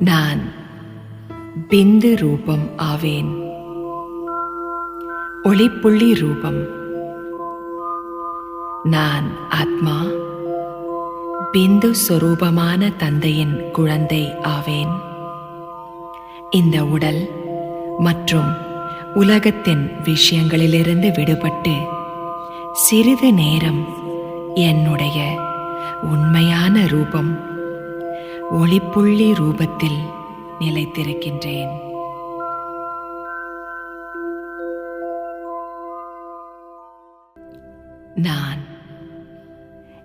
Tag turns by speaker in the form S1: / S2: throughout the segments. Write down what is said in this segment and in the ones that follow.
S1: நான் பிந்து ரூபம் ஆவேன். ஒளிப்புள்ளி ரூபம். நான் ஆத்மா பிந்து சொரூபமான தந்தையின் குழந்தை ஆவேன். இந்த உடல் மற்றும் உலகத்தின் விஷயங்களிலிருந்து விடுபட்டு சிறிது நேரம் என்னுடைய உண்மையான ரூபம் ஒளிப்புள்ளி ரூபத்தில் நிலைத்திருக்கின்றேன். நான்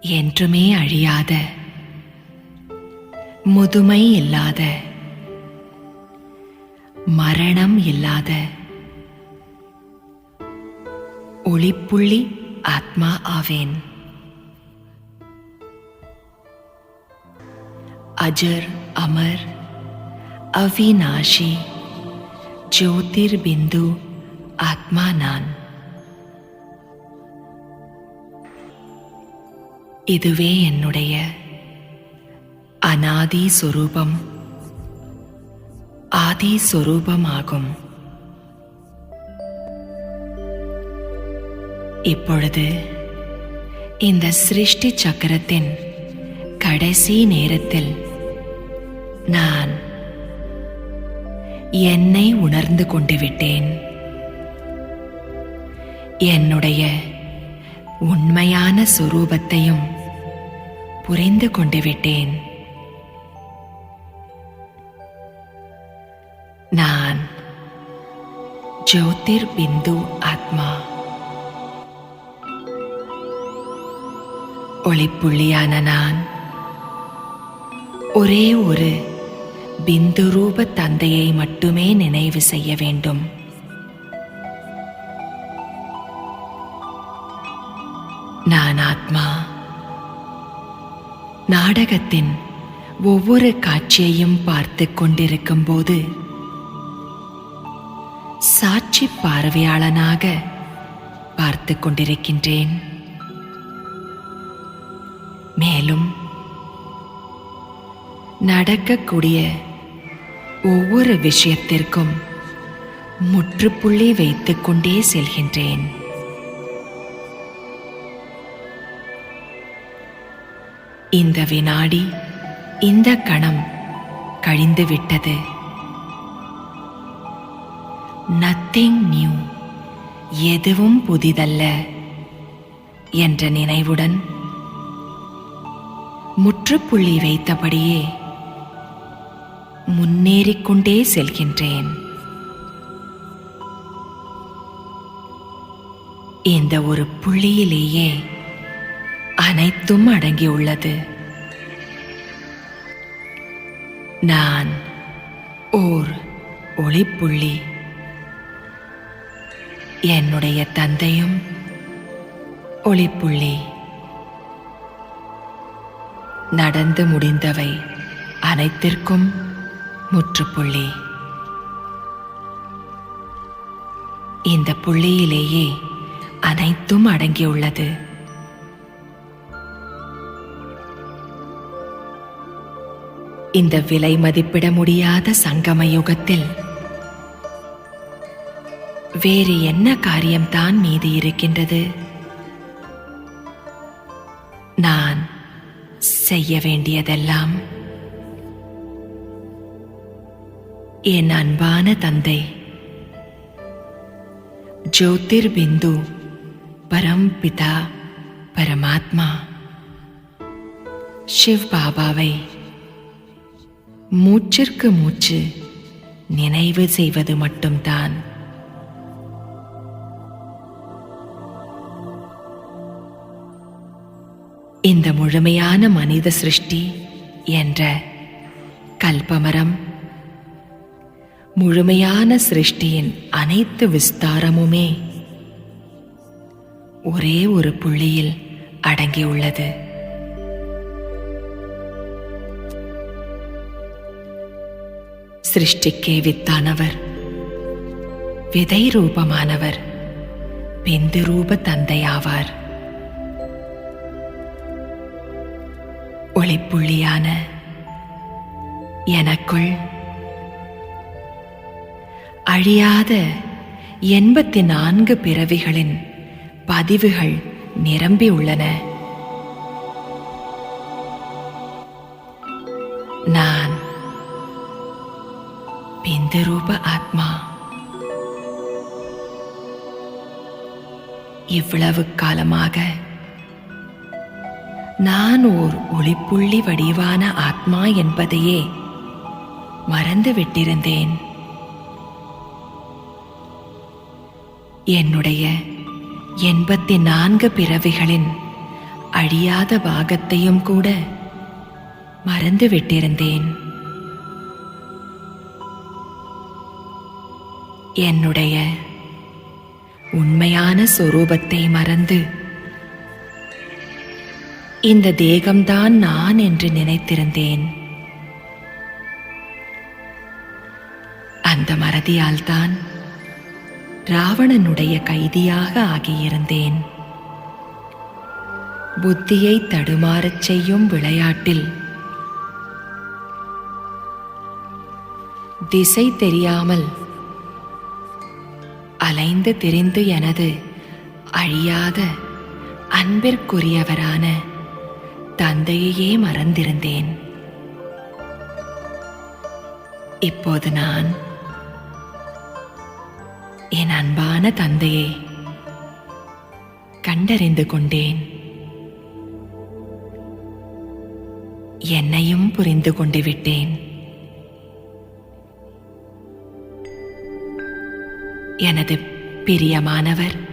S1: என்றுமே அழியாத முதுமை இல்லாத மரணம் இல்லாத ஒளிப்புள்ளி ஆத்மா ஆவேன். அஜர் அமர் அவிநாஷி ஜோதிர் பிந்து ஆத்மா நான் இதுவே என்னுடைய அனாதி சொரூபம். ஆதி சொரூபமாகும். இப்பொழுது இந்த சிருஷ்டி சக்கரத்தின் கடைசி நேரத்தில் நான் என்னை உணர்ந்து கொண்டு விட்டேன். என்னுடைய உண்மையான சுரூபத்தையும் புரிந்து கொண்டு விட்டேன். நான் ஜோதிர் பிந்து ஆத்மா. ஒளிப்புள்ளியான நான் ஒரே ஒரு பிந்து ரூப தந்தையை மட்டுமே நினைவு செய்ய வேண்டும். நான் ஆத்மா. நாடகத்தின் ஒவ்வொரு காட்சியையும் பார்த்து கொண்டிருக்கும் போது சாட்சி பார்வையாளனாக பார்த்து கொண்டிருக்கின்றேன். மேலும் நடக்கக்கூடிய ஒவ்வொரு விஷயத்திற்கும் முற்றுப்புள்ளி வைத்துக் கொண்டே செல்கின்றேன். இந்த வினாடி இந்த கணம் கழிந்துவிட்டது. நத்திங் நியூ எதுவும் புதிதல்ல என்ற நினைவுடன் முற்றுப்புள்ளி வைத்தபடியே முன்னேறிக்கொண்டே செல்கின்றேன். இந்த ஒரு புள்ளியிலேயே அனைத்தும் அடங்கியுள்ளது நான் ஓர் ஒளிப்புள்ளி. என்னுடைய தந்தையும் ஒளிப்புள்ளி. நடந்து முடிந்தவை அனைத்திற்கும் முற்றுப்புள்ளி. இந்த புள்ளியிலேயே அனைத்தும் அடங்கியுள்ளது. இந்த விலை மதிப்பிட முடியாத சங்கம யுகத்தில் வேறு என்ன காரியம்தான் மீதி இருக்கின்றது? நான் செய்ய வேண்டியதெல்லாம் என் அன்பான தந்தை. ஜோதிர் பிந்து பரம்பிதா பரமாத்மா. சிவ் பாபாவை மூச்சிற்கு மூச்சு நினைவு செய்வது மட்டும்தான். இந்த முழுமையான மனித சிருஷ்டி என்ற கல்பமரம் முழுமையான சிருஷ்டியின் அனைத்து விஸ்தாரமுமே ஒரே ஒரு புள்ளியில் அடங்கியுள்ளது. சிருஷ்டிக்கே வித்தானவர் விதை ரூபமானவர் பிந்து ரூப தந்தையாவார். ஒளிப்புள்ளியான எனக்குள் அழியாத எண்பத்தி நான்கு பிறவிகளின் பதிவுகள் நிரம்பியுள்ளன நான் பிந்தரூப ஆத்மா. இவ்வளவு காலமாக நான் ஓர் ஒளிப்புள்ளி வடிவான ஆத்மா என்பதையே மறந்து என்னுடைய எண்பத்தி நான்கு பிறவிகளின் அழியாத பாகத்தையும் கூட மறந்து விட்டிருந்தேன். என்னுடைய உண்மையான சொரூபத்தை மறந்து இந்த தேகம்தான் நான் என்று நினைத்திருந்தேன். அந்த மறதியால்தான் ராவணனுடைய கைதியாக ஆகியிருந்தேன். புத்தியை தடுமாறச் செய்யும் விளையாட்டில் திசை தெரியாமல் அலைந்து திரிந்து எனது அழியாத அன்பிற்குரியவரான தந்தையையே மறந்திருந்தேன். இப்போது நான் என் அன்பான தந்தையை கண்டறிந்து கொண்டேன். என்னையும் புரிந்து கொண்டு விட்டேன். எனது பிரியமானவர்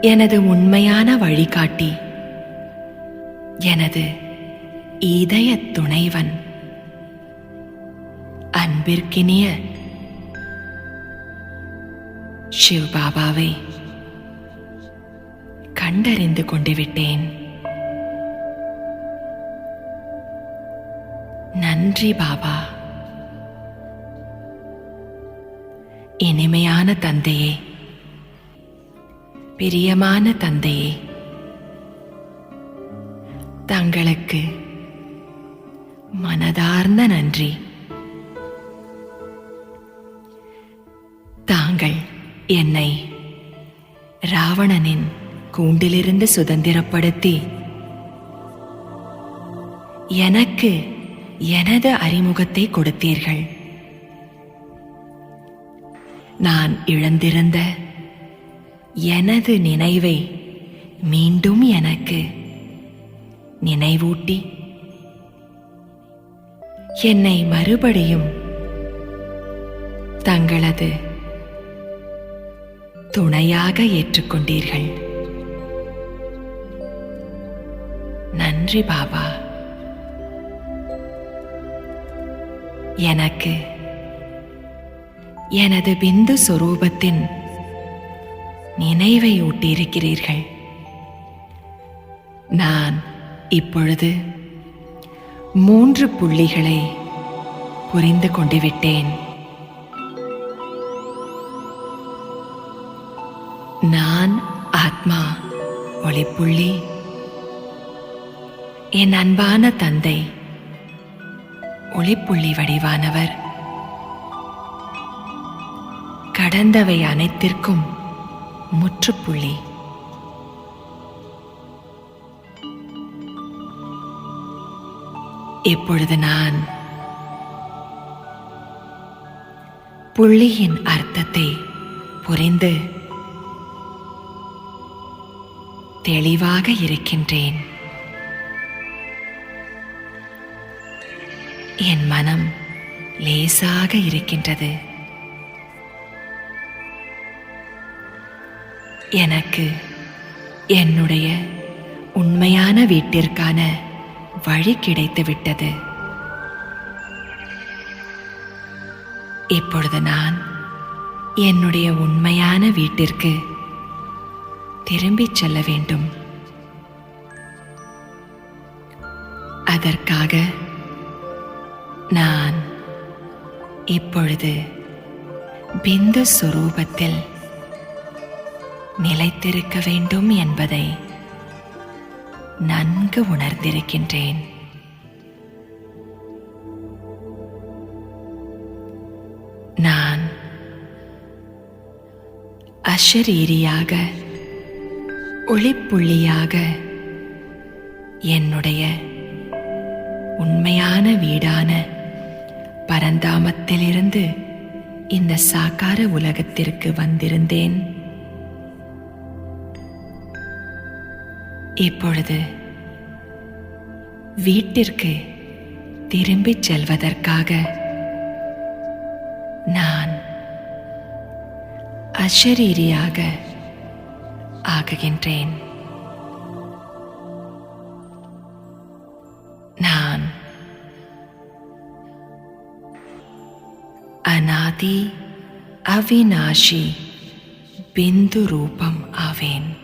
S1: எனது உண்மையான வழிகாட்டி எனது இதய துணைவன் அன்பிற்கினிய ஷிவ் பாபாவை கண்டறிந்து கொண்டு விட்டேன். நன்றி பாபா. இனிமையான தந்தையே. பிரியமான தந்தையே. தங்களுக்கு மனதார்ந்த நன்றி. தாங்கள் என்னை ராவணனின் கூண்டிலிருந்து சுதந்திரப்படுத்தி எனக்கு எனது அறிமுகத்தை கொடுத்தீர்கள். நான் இழந்திருந்த எனது நினைவை மீண்டும் எனக்கு நினைவூட்டி என்னை மறுபடியும் தங்களது துணையாக ஏற்றுக்கொண்டீர்கள். நன்றி பாபா. எனக்கு எனது பிந்து சொரூபத்தின் நினைவை ஊட்டியிருக்கிறீர்கள். நான் இப்பொழுது மூன்று புள்ளிகளை புரிந்து கொண்டு விட்டேன். நான் ஆத்மா. ஒளிப்புள்ளி என் அன்பான தந்தை. ஒளிப்புள்ளி வடிவானவர். கடந்தவை அனைத்திற்கும் முற்றுப்புள்ளி இப்பொழுது நான் புள்ளியின் அர்த்தத்தை புரிந்து தெளிவாக இருக்கின்றேன். என் மனம் லேசாக இருக்கின்றது. எனக்கு என்னுடைய உண்மையான வீட்டிற்கான வழி கிடைத்து விட்டது இப்பொழுது நான் என்னுடைய உண்மையான வீட்டிற்கு திரும்பிச் செல்ல வேண்டும். அதற்காக நான் இப்பொழுது பிந்து சுரூபத்தில் நிலைத்திருக்க வேண்டும் என்பதை நன்கு உணர்ந்திருக்கின்றேன். நான் அஷரீரியாக ஒளிப்புள்ளியாக என்னுடைய உண்மையான வீடான பரந்தாமத்திலிருந்து இந்த சாக்கார உலகத்திற்கு வந்திருந்தேன். இப்பொழுது வீட்டிற்கு திரும்பிச் செல்வதற்காக நான் அஷரீரியாக ஆகுகின்றேன் நான் அநாதி அவிநாஷி பிந்து ரூபம் ஆவேன்.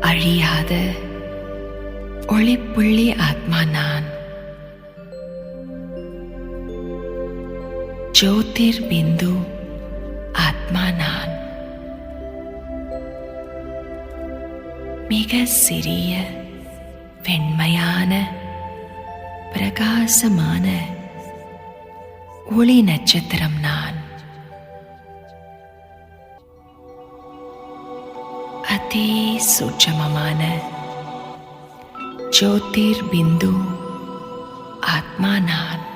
S1: அழியாத ஒளிப்புள்ளி ஆத்மா நான். ஜோதிர் பிந்து ஆத்மானான் மிக சிறிய வெண்மையான பிரகாசமான ஒளி நட்சத்திரம் நான். அதி சூட்சமமான ஜோதிர் பிந்து ஆத்மா நான்.